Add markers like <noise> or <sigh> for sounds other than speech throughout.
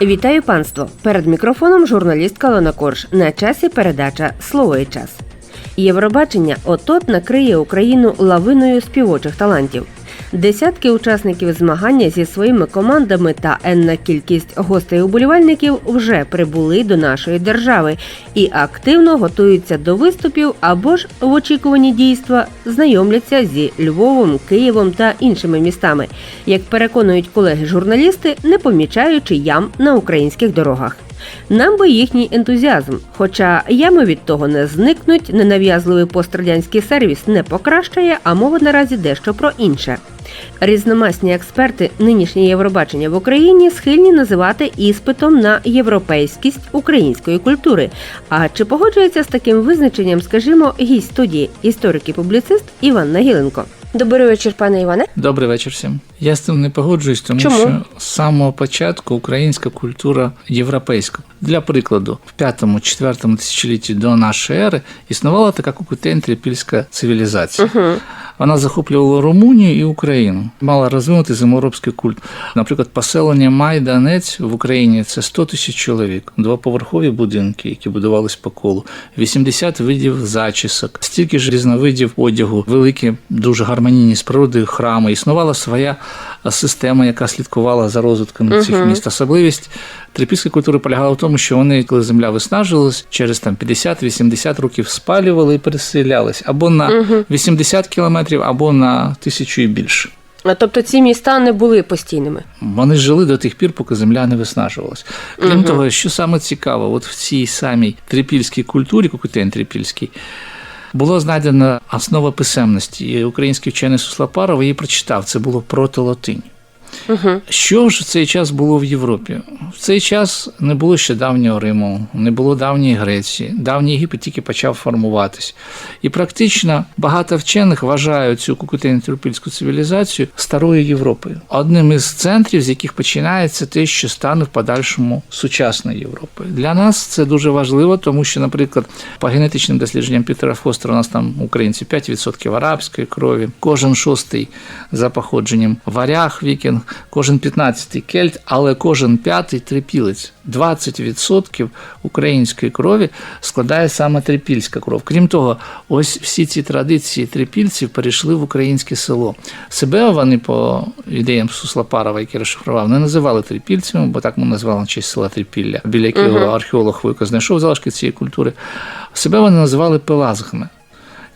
Вітаю панство! Перед мікрофоном журналістка Лена Корж. На часі передача Слово і час. Євробачення отот накриє Україну лавиною співочих талантів. Десятки учасників змагання зі своїми командами та енна кількість гостей уболівальників вже прибули до нашої держави і активно готуються до виступів або ж в очікуванні дійства знайомляться зі Львовом, Києвом та іншими містами, як переконують колеги-журналісти, не помічаючи ям на українських дорогах. Нам би їхній ентузіазм, хоча ями від того не зникнуть, ненав'язливий пострадянський сервіс не покращає, а мова наразі дещо про інше. Різномасні експерти нинішнє Євробачення в Україні схильні називати іспитом на європейськість української культури. А чи погоджується з таким визначенням, скажімо, гість студії, історик і публіцист Іван Нагіленко? Добрий вечір, пане Іване. Добрий вечір всім. Я з цим не погоджуюсь, тому Чому? що з самого початку українська культура європейська. Для прикладу, в 5-4 тисячолітті до нашої ери існувала така кукутентріпільська цивілізація. цивілізація. Вона захоплювала Румунію і Україну, мала розвинути зиморобський культ. Наприклад, поселення Майданець в Україні це 100 тисяч чоловік, двоповерхові будинки, які будувались по колу, 80 видів зачісок, стільки ж різновидів одягу, великі, дуже гармонійні з природи храми. Існувала своя система, яка слідкувала за розвитком цих міст. Особливість трипільської культури полягала в тому, що вони, коли земля виснажувалась, через там 50-80 років спалювали і переселялись або на 80 кілометрів, або на тисячу і більше. А, Тобто ці міста не були постійними. Вони жили до тих пір, поки земля не виснажувалась. Крім того, що саме цікаво, от в цій самій трипільській культурі, кукутень трипільський, було знайдено основа писемності. І український вчений Суслапаров її прочитав. Це було протолатинь. Що ж в цей час було в Європі? В цей час не було ще давнього Риму, не було давньої Греції, давній Єгипет тільки почав формуватись. І практично багато вчених вважають цю кукутень-трипільську цивілізацію старою Європою. Одним із центрів, з яких починається те, що стане в подальшому сучасною Європою. Для нас це дуже важливо, тому що, наприклад, по генетичним дослідженням Пітера Фостера у нас там українці 5% арабської крові, кожен шостий за походженням варяг вікінг, кожен 15-й кельт, але кожен п'ятий трипілець. 20% української крові складає саме трипільська кров. Крім того, ось всі ці традиції трипільців перейшли в українське село. Себе вони по ідеям Суслопарова, який розшифрував, не називали трипільцями, бо так ми називали на честь села Трипілля, біля якого археолог Вуйко знайшов залишки цієї культури. Себе вони називали пелазгами.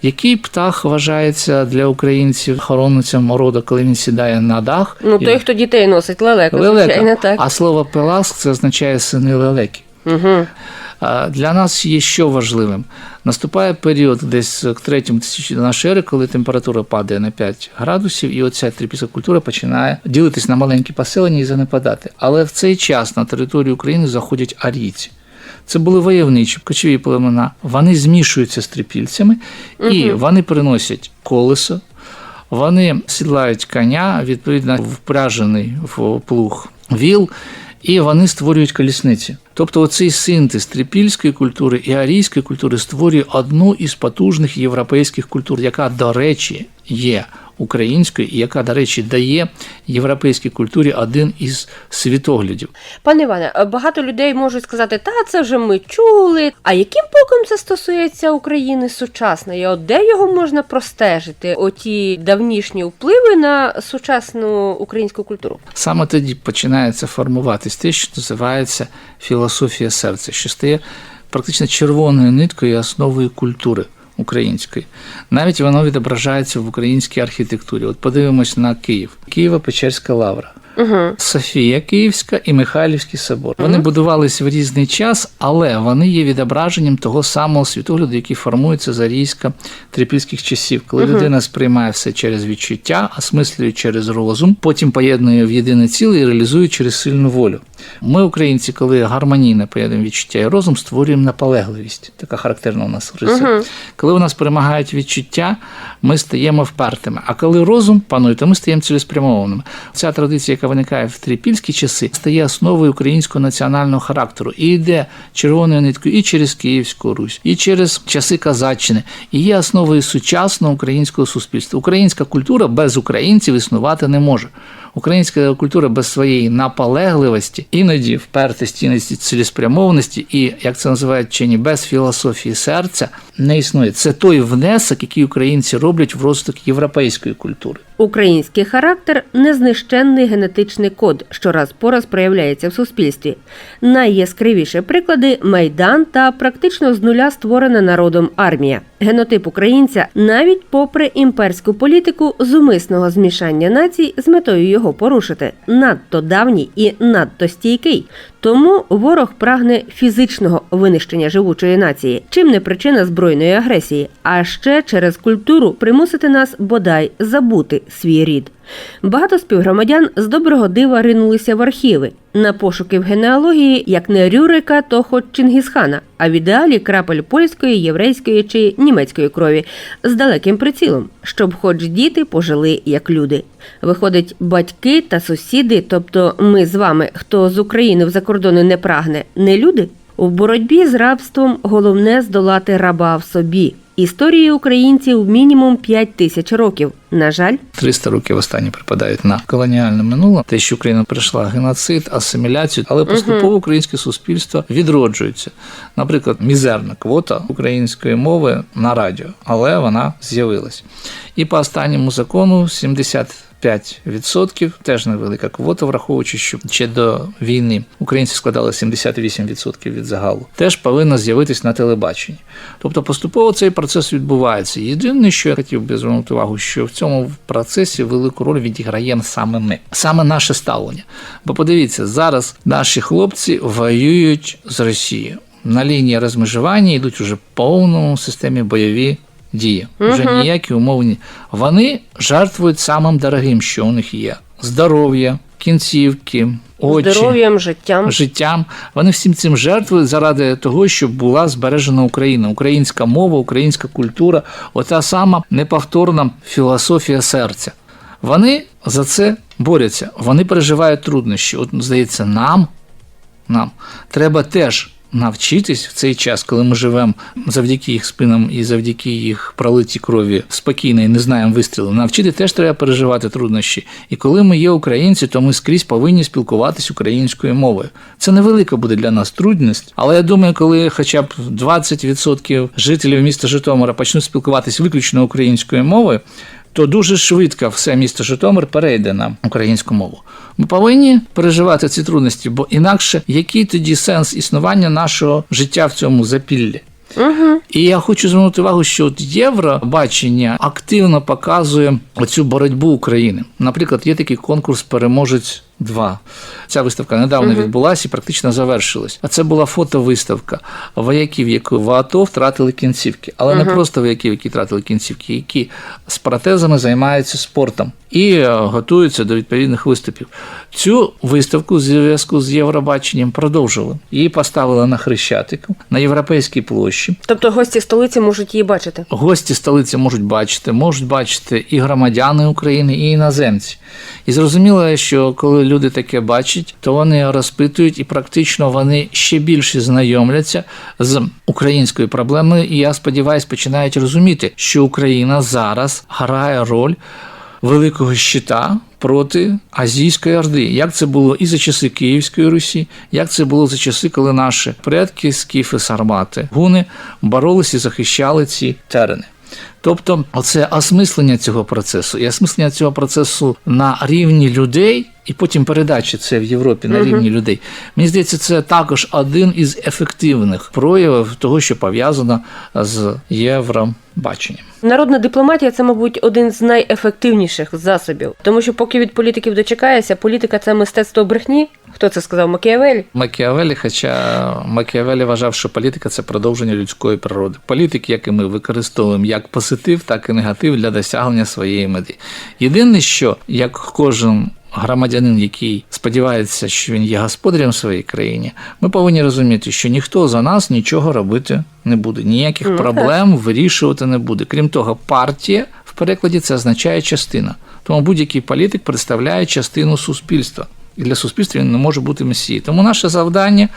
Який птах вважається для українців охоронцем роду, коли він сідає на дах? Ну, І- той, хто дітей носить, лелека, Лелека. звичайно, так. А слово пеласк це означає сини лелеки. Угу. Для нас є що важливим. Наступає період десь к третьому тисячі до нашої ери, коли температура падає на 5 градусів, і оця трипільська культура починає ділитись на маленькі поселення і занепадати. Але в цей час на територію України заходять арійці. Це були войовничі кочові племена. Вони змішуються з трипільцями і вони приносять колесо, вони сідлають коня, відповідно, впряжений в плуг віл, і вони створюють колісниці. Тобто, оцей синтез трипільської культури і арійської культури створює одну із потужних європейських культур, яка, до речі, є українською, і яка, до речі, дає європейській культурі один із світоглядів. Пане Іване, багато людей можуть сказати, та це вже ми чули. А яким боком це стосується України сучасної? От де його можна простежити? Оті давнішні впливи на сучасну українську культуру? Саме тоді починається формуватись те, що називається філософія серця, що стає практично червоною ниткою і основою культури української. Навіть воно відображається в українській архітектурі. От подивимось на Київ, Києво-Печерська лавра. Угу. Софія Київська і Михайлівський собор. Вони будувались в різний час, але вони є відображенням того самого світогляду, який формується за рійська трипільських часів, коли людина сприймає все через відчуття, осмислює через розум, потім поєднує в єдине ціле і реалізує через сильну волю. Ми, українці, коли гармонійно поєднуємо відчуття і розум, створюємо наполегливість. Така характерна у нас риса. Коли у нас перемагають відчуття, ми стаємо впертими. А коли розум панує, то ми стаємо цілеспрямованими. Ця традиція, яка виникає в трипільські часи, стає основою українського національного характеру і йде червоною ниткою і через Київську Русь, і через часи Казаччини, і є основою сучасного українського суспільства. Українська культура без українців існувати не може. Українська культура без своєї наполегливості іноді впертості, іноді цілеспрямованості, і як це називають вчені, без філософії серця не існує. Це той внесок, який українці роблять в розвиток європейської культури. Український характер незнищенний генетичний код, що раз по раз проявляється в суспільстві. Найяскравіші приклади майдан та практично з нуля створена народом армія. Генотип українця, навіть попри імперську політику зумисного змішання націй з метою його порушити, надто давній і надто стійкий. Тому ворог прагне фізичного винищення живучої нації, чим не причина збройної агресії, а ще через культуру примусити нас бодай забути свій рід. Багато співгромадян з доброго дива ринулися в архіви на пошуки в генеалогії як не Рюрика, то хоч Чингісхана, а в ідеалі крапель польської, єврейської чи німецької крові з далеким прицілом, щоб хоч діти пожили як люди. Виходить, батьки та сусіди, тобто ми з вами, хто з України в закордони не прагне, не люди. У боротьбі з рабством головне здолати раба в собі. Історії українців мінімум 5 тисяч років. На жаль, 300 років останні припадають на колоніальне минуле, те, що Україна пройшла геноцид, асиміляцію, але поступово українське суспільство відроджується. Наприклад, мізерна квота української мови на радіо, але вона з'явилась. І по останньому закону 75% теж невелика квота, враховуючи, що ще до війни українці складали 78% від загалу, теж повинна з'явитись на телебаченні. Тобто поступово цей процес відбувається. Єдине, що я хотів би звернути увагу, що в цьому процесі велику роль відіграємо саме ми, саме наше ставлення. Бо подивіться, зараз наші хлопці воюють з Росією. На лінії розмежування йдуть уже повному системі бойові дії. Вже ніякі умовні. Вони жертвують самим дорогим, що у них є: здоров'я, кінцівки, очі здоров'ям, життям. життям. Вони всім цим жертвують заради того, щоб була збережена Україна, українська мова, українська культура, ота сама неповторна філософія серця. Вони за це борються, вони переживають труднощі. От здається, нам, нам треба теж. Навчитись в цей час, коли ми живемо завдяки їх спинам і завдяки їх пролитій крові спокійно і не знаємо вистрілу, навчити теж треба переживати труднощі. І коли ми є українці, то ми скрізь повинні спілкуватись українською мовою. Це невелика буде для нас трудність, але я думаю, коли хоча б 20% жителів міста Житомира почнуть спілкуватись виключно українською мовою. То дуже швидко все місто Житомир перейде на українську мову. Ми повинні переживати ці трудності, бо інакше який тоді сенс існування нашого життя в цьому запіллі? Угу. І я хочу звернути увагу, що от Євробачення активно показує оцю боротьбу України. Наприклад, є такий конкурс Переможець 2. Ця виставка недавно відбулася і практично завершилась. А це була фотовиставка вояків, які в АТО втратили кінцівки, але не просто вояків, які втратили кінцівки, які з протезами займаються спортом і е, готуються до відповідних виступів. Цю виставку зв'язку з Євробаченням продовжили. Її поставили на Хрещатику на європейській площі. Тобто гості столиці можуть її бачити. Гості столиці можуть бачити, можуть бачити і громадяни України, і іноземці. І зрозуміло, що коли люди таке бачать, то вони розпитують і практично вони ще більше знайомляться з українською проблемою. І я сподіваюся, починають розуміти, що Україна зараз грає роль великого щита проти Азійської Орди. Як це було і за часи Київської Русі, як це було за часи, коли наші предки, скіфи, сармати, гуни боролися і захищали ці терени. Тобто, оце осмислення цього процесу і осмислення цього процесу на рівні людей, і потім передача це в Європі на рівні людей. Мені здається, це також один із ефективних проявів того, що пов'язано з євробаченням. Народна дипломатія це, мабуть, один з найефективніших засобів, тому що поки від політиків дочекаєшся, політика це мистецтво брехні. Хто це сказав? Макіавель? Макіавелі, хоча Макіавелі вважав, що політика це продовження людської природи. Політик, як і ми використовуємо як позитив, так і негатив для досягнення своєї мети. Єдине, що як кожен громадянин, який сподівається, що він є господарем в своїй країні, ми повинні розуміти, що ніхто за нас нічого робити не буде, ніяких Ну, проблем вирішувати не буде. Крім того, партія в перекладі це означає частина. Тому будь-який політик представляє частину суспільства. І для суспільства він не може бути месією. Тому наше завдання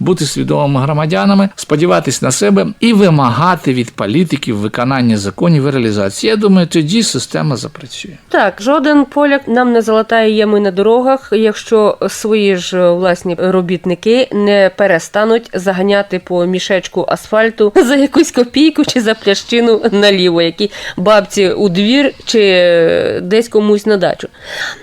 бути свідомими громадянами, сподіватись на себе і вимагати від політиків виконання законів і реалізації. Я думаю, тоді система запрацює. Так, жоден поляк нам не залатає ями на дорогах, якщо свої ж е, власні робітники не перестануть заганяти по мішечку асфальту <laughs> за якусь копійку чи за плящину наліво, які бабці у двір чи е, десь комусь на дачу.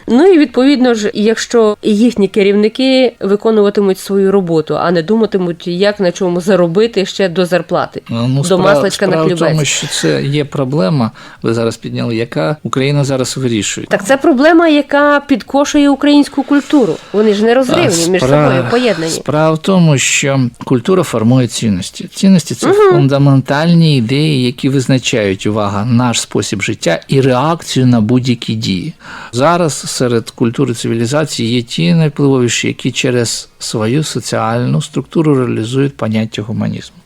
Ну і відповідно ж, якщо їхні керівники виконуватимуть свою роботу, а не думатимуть, як на чому заробити ще до зарплати, Ну, до масличка на хлібець. тому, що це є проблема, ви зараз підняли, яка Україна зараз вирішує. Так це проблема, яка підкошує українську культуру. Вони ж не розривні між собою поєднані. Справа в тому, що культура формує цінності. Цінності це фундаментальні ідеї, які визначають увага, наш спосіб життя і реакцію на будь-які дії. Зараз серед культури цивілізації є ті найвпливовіші, які через свою соціальну структуру реалізують поняття гуманізму.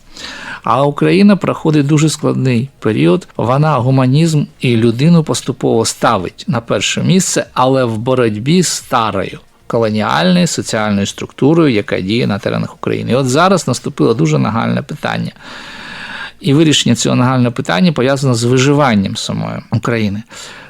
А Україна проходить дуже складний період. Вона гуманізм і людину поступово ставить на перше місце, але в боротьбі з старою колоніальною соціальною структурою, яка діє на теренах України. І от зараз наступило дуже нагальне питання. І вирішення цього нагального питання пов'язано з виживанням самої України.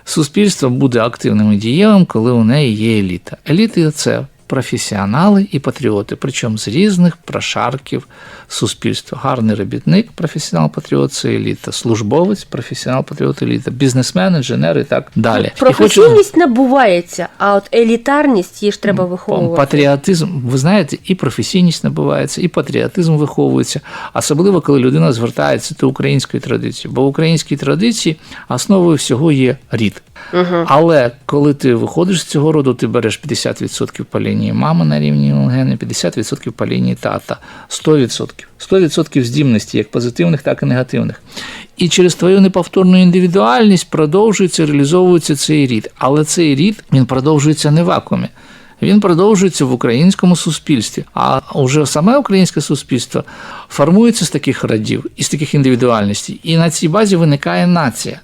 Суспільство буде активним і дієвим, коли у неї є еліта. Еліти це професіонали і патріоти, причому з різних прошарків суспільства. Гарний робітник, професіонал-патріот це еліта, службовець, професіонал-патріот еліта, бізнесмен, інженер і так далі. Хочу- Професійність набувається, а от елітарність її ж треба виховувати. Патріотизм, ви знаєте, і професійність набувається, і патріотизм виховується, особливо коли людина звертається до української традиції. Бо в українській традиції основою всього є рід. Але коли ти виходиш з цього роду, ти береш 50% по лінії мами на рівні гени, 50% по лінії тата, 100%. 100% здібності, як позитивних, так і негативних. І через твою неповторну індивідуальність продовжується, реалізовується цей рід. Але цей рід він продовжується не в вакуумі. Він продовжується в українському суспільстві. А вже саме українське суспільство формується з таких родів і з таких індивідуальностей. І на цій базі виникає нація.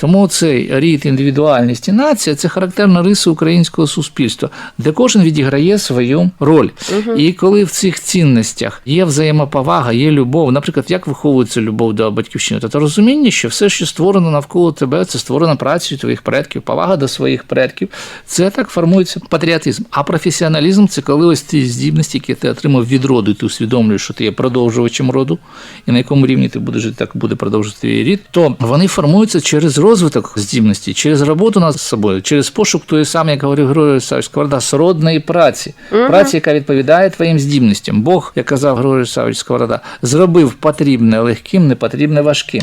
Тому цей рід індивідуальності нація це характерна риса українського суспільства, де кожен відіграє свою роль. І коли в цих цінностях є взаємоповага, є любов, наприклад, як виховується любов до батьківщини, то розуміння, що все, що створено навколо тебе, це створено працею твоїх предків, повага до своїх предків. Це так формується патріотизм. А професіоналізм це коли ось ті здібності, які ти отримав від роду, і ти усвідомлюєш, що ти є продовжувачем роду, і на якому рівні ти будеш жити, так буде продовжувати твій рід, то вони формуються через розвиток здібності, через роботу над собою, через пошук тої самої, як говорив Григорій Савич Сковорода, сродної праці, праці, яка відповідає твоїм здібностям. Бог, як казав Григорій Савич Сковорода, зробив потрібне легким, непотрібне важким.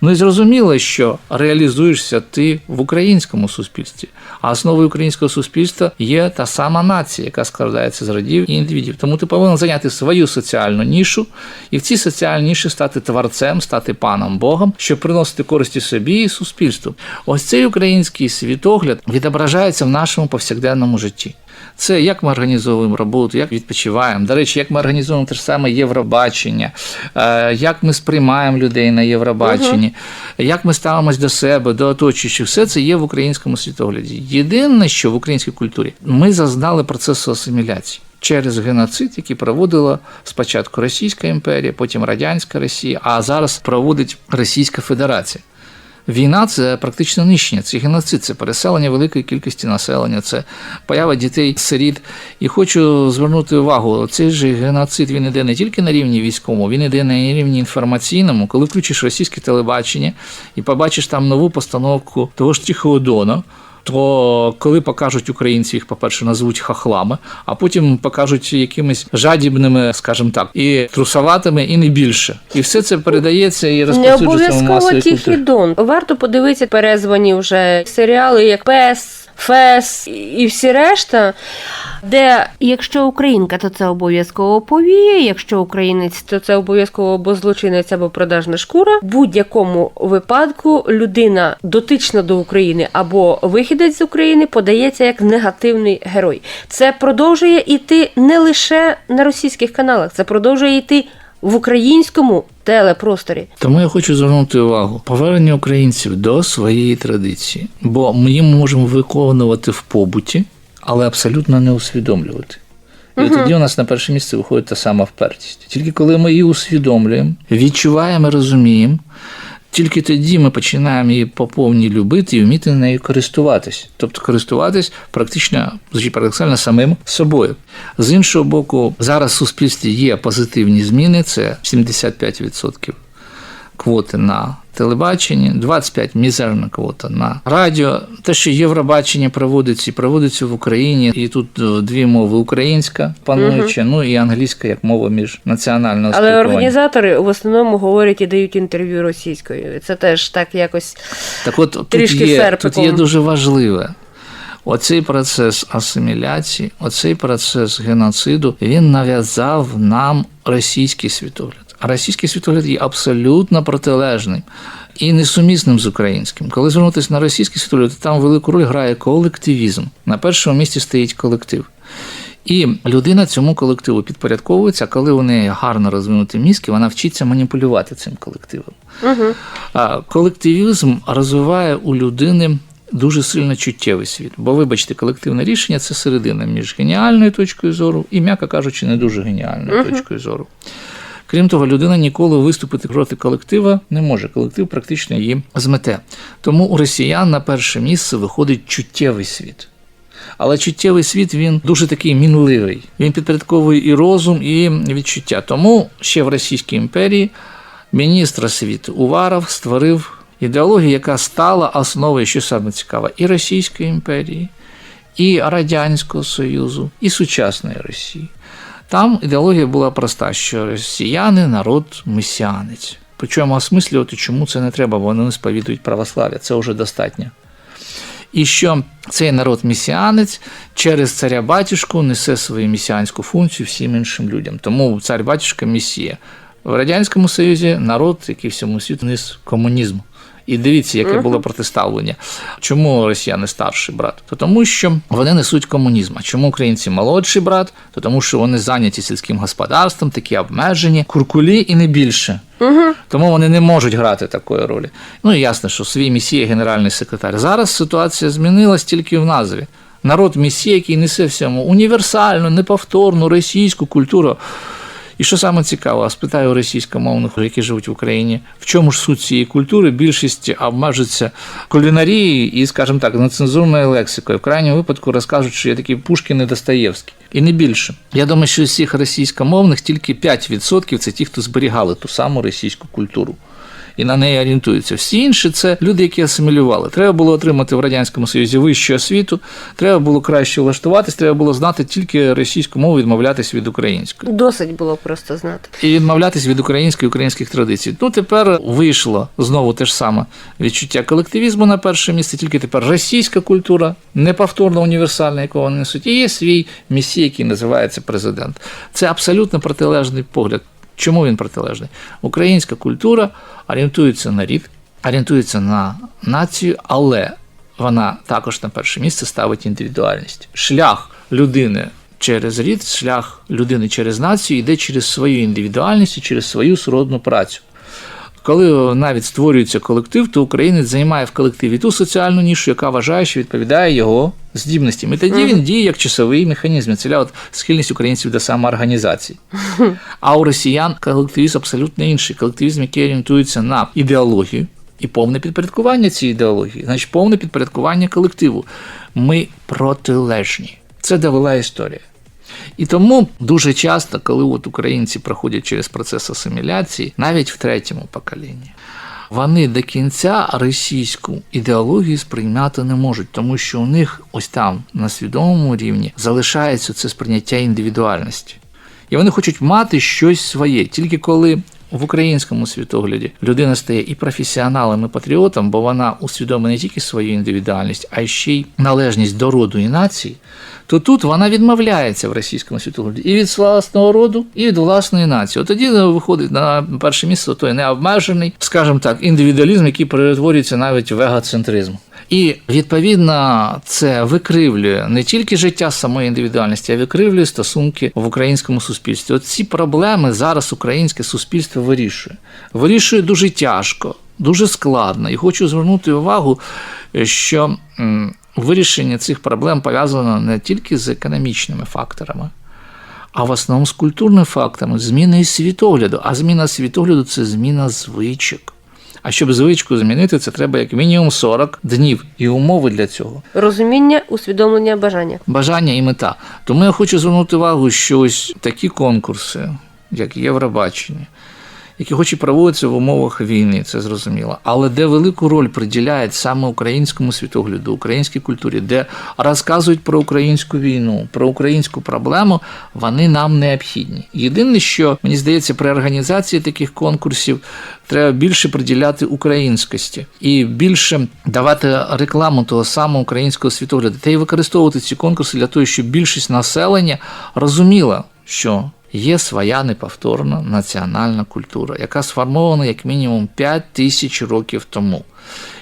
Ну і зрозуміло, що реалізуєшся ти в українському суспільстві, а основою українського суспільства є та сама нація, яка складається з родів і індивідів. Тому ти повинен зайняти свою соціальну нішу і в цій соціальній ніші стати творцем, стати паном Богом, щоб приносити користі собі і суспільству. Ось цей український світогляд відображається в нашому повсякденному житті. Це як ми організовуємо роботу, як відпочиваємо. До речі, як ми організовуємо те ж саме Євробачення, е, як ми сприймаємо людей на Євробаченні, як ми ставимось до себе, до оточуючих, все це є в українському світогляді. Єдине, що в українській культурі ми зазнали процесу асиміляції. Через геноцид, який проводила спочатку Російська імперія, потім Радянська Росія, а зараз проводить Російська Федерація. Війна це практично нищення, це геноцид, це переселення великої кількості населення, це поява дітей, сиріт. І хочу звернути увагу, цей же геноцид він іде не тільки на рівні військовому, він іде на рівні інформаційному. Коли включиш російське телебачення і побачиш там нову постановку того ж Тихого Дона. То коли покажуть українці, їх, по-перше, назвуть хахлами, а потім покажуть якимись жадібними, скажімо так, і трусоватими, і не більше. І все це передається і Не розповсюджується в обов'язково тихий дон. Варто подивитися перезвані вже серіали, як Пес. Фес і всі решта, де якщо українка, то це обов'язково повіє, якщо українець, то це обов'язково або злочинець, або продажна шкура. В будь-якому випадку людина дотична до України або вихідець з України подається як негативний герой. Це продовжує йти не лише на російських каналах, це продовжує йти в українському телепросторі. Тому я хочу звернути увагу повернення українців до своєї традиції, бо ми їм можемо виконувати в побуті, але абсолютно не усвідомлювати. І тоді у нас на перше місце виходить та сама впертість. Тільки коли ми її усвідомлюємо, відчуваємо, розуміємо. Тільки тоді ми починаємо її по повній любити і вміти нею користуватись. Тобто користуватись практично парадоксально самим собою. З іншого боку, зараз в суспільстві є позитивні зміни, це 75% квоти на телебаченні, 25 мізерна квота на радіо. Те, що Євробачення проводиться і проводиться в Україні, і тут е, дві мови: українська пануюча, ну і англійська як мова міжнаціонального Але організатори в основному говорять і дають інтерв'ю російською. Це теж так якось Так от тут Трішки є, серпиком. тут є дуже важливе. Оцей процес асиміляції, оцей процес геноциду, він нав'язав нам російський світогляд. А російський світогляд є абсолютно протилежним і несумісним з українським. Коли звернутися на російський світогляд, то там велику роль грає колективізм. На першому місці стоїть колектив. І людина цьому колективу підпорядковується, коли у неї гарно розвинуті мізки, вона вчиться маніпулювати цим колективом. А колективізм розвиває у людини дуже сильно чуттєвий світ. Бо, вибачте, колективне рішення це середина між геніальною точкою зору і, м'яко кажучи, не дуже геніальною точкою зору. Крім того, людина ніколи виступити проти колектива не може. Колектив практично її змете. Тому у росіян на перше місце виходить чуттєвий світ. Але чуттєвий світ він дуже такий мінливий. Він підпорядковує і розум, і відчуття. Тому ще в Російській імперії міністр освіти Уваров створив ідеологію, яка стала основою, що саме цікаво, і Російської імперії, і Радянського Союзу, і сучасної Росії. Там ідеологія була проста, що росіяни народ месіанець. Причому осмислювати, чому це не треба, бо вони не сповідують православ'я, це вже достатньо. І що цей народ місіанець через царя батюшку несе свою місіанську функцію всім іншим людям. Тому цар батюшка місія. В Радянському Союзі народ, який всьому світу низ комунізму. І дивіться, яке було протиставлення. Чому росіяни старший брат? То тому, що вони несуть комунізм. А чому українці молодший брат? То тому, що вони зайняті сільським господарством, такі обмежені, куркулі і не більше. Тому вони не можуть грати такої ролі. Ну і ясно, що свій місія генеральний секретар. Зараз ситуація змінилась тільки в назві. Народ місія, який несе всьому універсальну, неповторну російську культуру. І що саме цікаво, спитаю російськомовних, які живуть в Україні, в чому ж суть цієї культури? Більшість обмежиться кулінарією і, скажімо так, нецензурною лексикою. В крайньому випадку розкажуть, що є такі Пушкін і Достоєвський. І не більше. Я думаю, що з усіх російськомовних тільки 5% це ті, хто зберігали ту саму російську культуру. І на неї орієнтуються. Всі інші це люди, які асимілювали. Треба було отримати в радянському союзі вищу освіту, треба було краще влаштуватись, треба було знати тільки російську мову, відмовлятись від української досить було просто знати. і відмовлятись від української українських традицій. Ну тепер вийшло знову те ж саме відчуття колективізму на перше місце, тільки тепер російська культура, неповторно універсальна, яку вони несуть, і є свій місій, який називається президент. Це абсолютно протилежний погляд. Чому він протилежний? Українська культура орієнтується на рід, орієнтується на націю, але вона також на перше місце ставить індивідуальність. Шлях людини через рід, шлях людини через націю йде через свою індивідуальність і через свою сродну працю. Коли навіть створюється колектив, то українець займає в колективі ту соціальну нішу, яка вважає, що відповідає його здібностям. І тоді він діє як часовий механізм. Це от схильність українців до самоорганізації. А у росіян колективізм абсолютно інший. Колективізм, який орієнтується на ідеологію і повне підпорядкування цієї ідеології, значить повне підпорядкування колективу. Ми протилежні. Це довела історія. І тому дуже часто, коли от українці проходять через процес асиміляції, навіть в третьому поколінні, вони до кінця російську ідеологію сприйняти не можуть, тому що у них ось там на свідомому рівні залишається це сприйняття індивідуальності. І вони хочуть мати щось своє, тільки коли. В українському світогляді людина стає і професіоналом, і патріотом, бо вона усвідомлює не тільки свою індивідуальність, а ще й належність до роду і нації, то тут вона відмовляється в російському світогляді і від власного роду, і від власної нації. От тоді виходить на перше місце той необмежений, скажімо так, індивідуалізм, який перетворюється навіть в егоцентризм. І відповідно це викривлює не тільки життя самої індивідуальності, а викривлює стосунки в українському суспільстві. От ці проблеми зараз українське суспільство вирішує. Вирішує дуже тяжко, дуже складно. І хочу звернути увагу, що вирішення цих проблем пов'язано не тільки з економічними факторами, а в основному з культурними фактами, зміною світогляду. А зміна світогляду це зміна звичок. А щоб звичку змінити, це треба як мінімум 40 днів і умови для цього. Розуміння, усвідомлення, бажання. Бажання і мета. Тому я хочу звернути увагу, що ось такі конкурси, як Євробачення, які хоч і проводяться в умовах війни, це зрозуміло, але де велику роль приділяють саме українському світогляду, українській культурі, де розказують про українську війну, про українську проблему, вони нам необхідні. Єдине, що мені здається, при організації таких конкурсів треба більше приділяти українськості і більше давати рекламу того самого українського світогляду, та й використовувати ці конкурси для того, щоб більшість населення розуміла, що є своя неповторна національна культура, яка сформована як мінімум 5 тисяч років тому.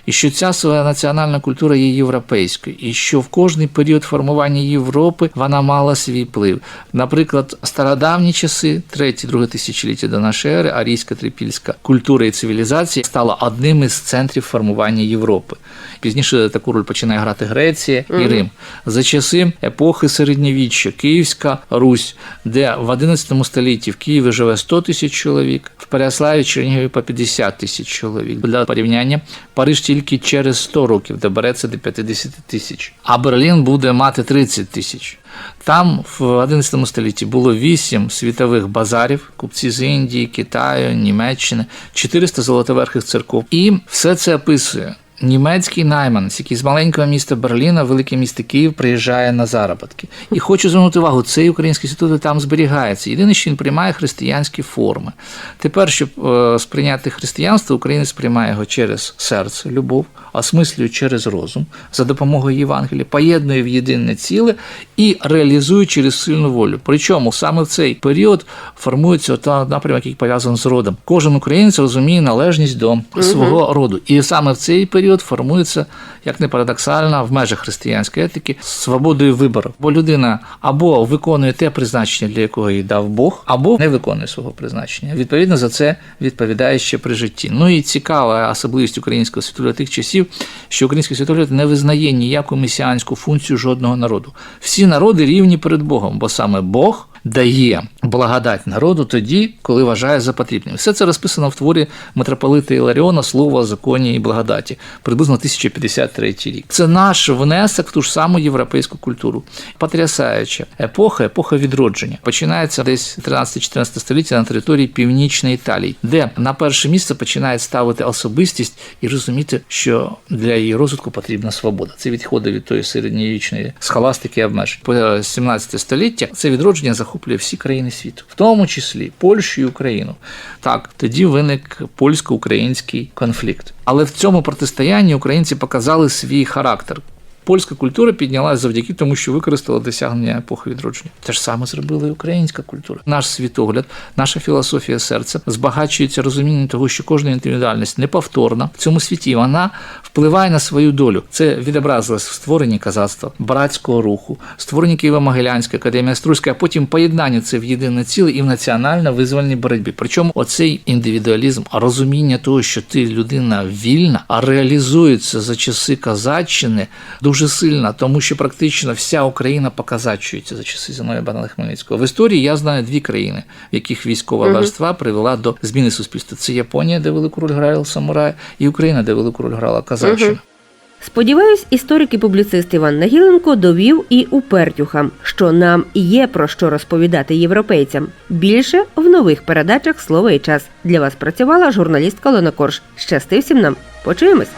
І що ця своя національна культура є європейською, і що в кожний період формування Європи вона мала свій вплив. Наприклад, стародавні часи, третє, друге тисячоліття до нашої ери, арійська трипільська культура і цивілізація стала одним із центрів формування Європи. Пізніше таку роль починає грати Греція і Рим. За часи епохи середньовіччя, Київська Русь, де в 11 столітті в Києві живе 100 тисяч чоловік, в Переяславі Чернігові по 50 тисяч чоловік. Для порівняння Париж тільки через 100 років добереться до 50 тисяч, а Берлін буде мати 30 тисяч. Там в 11 столітті було 8 світових базарів, купці з Індії, Китаю, Німеччини, 400 золотоверхих церков. І все це описує. Німецький найманець, який з маленького міста Берліна, велике місто Київ, приїжджає на заробітки. І хочу звернути увагу, цей український інститут там зберігається. Єдине, що він приймає християнські форми. Тепер, щоб е, сприйняти християнство, українець приймає його через серце, любов, осмислює через розум за допомогою Євангелія, поєднує в єдине ціле і реалізує через сильну волю. Причому саме в цей період формується та напрямок, який пов'язаний з родом. Кожен українець розуміє належність до свого роду, і саме в цей період формується, як не парадоксально, в межах християнської етики свободою вибору. Бо людина або виконує те призначення, для якого їй дав Бог, або не виконує свого призначення. Відповідно за це відповідає ще при житті. Ну і цікава особливість українського світогляду тих часів, що український світогляд не визнає ніяку месіанську функцію жодного народу. Всі народи рівні перед Богом, бо саме Бог. Дає благодать народу тоді, коли вважає за потрібне. Все це розписано в творі митрополита Іларіона Слово, законі і благодаті, приблизно 1053 рік. Це наш внесок в ту ж саму європейську культуру. Потрясаюча епоха, епоха відродження. Починається десь 13-14 століття на території північної Італії, де на перше місце починає ставити особистість і розуміти, що для її розвитку потрібна свобода. Це відходи від тої середньовічної схоластики обмежень. По 17 століття це відродження захоплює всі країни світу, в тому числі Польщу і Україну. Так, тоді виник польсько-український конфлікт. Але в цьому протистоянні українці показали свій характер. Польська культура піднялася завдяки тому, що використала досягнення епохи відродження. Те ж саме зробила і українська культура. Наш світогляд, наша філософія серця збагачується розумінням того, що кожна індивідуальність неповторна в цьому світі. Вона впливає на свою долю. Це відобразилось в створенні казацтва, братського руху, створенні Києво-Могилянської академії Струльської, а потім поєднання це в єдине ціле і в національно-визвольній боротьбі. Причому оцей індивідуалізм, розуміння того, що ти людина вільна, а реалізується за часи казаччини дуже сильно, тому що практично вся Україна показачується за часи Зіновія Богдана Хмельницького. В історії я знаю дві країни, в яких військова верства привела до зміни суспільства. Це Японія, де велику роль грає самурай, і Україна, де велику роль грала казаччина. Сподіваюсь, історик і публіцист Іван Нагіленко довів і упертюхам, що нам є про що розповідати європейцям. Більше в нових передачах слово і час для вас працювала журналістка Лена Корж. Щастив всім нам. Почуємось.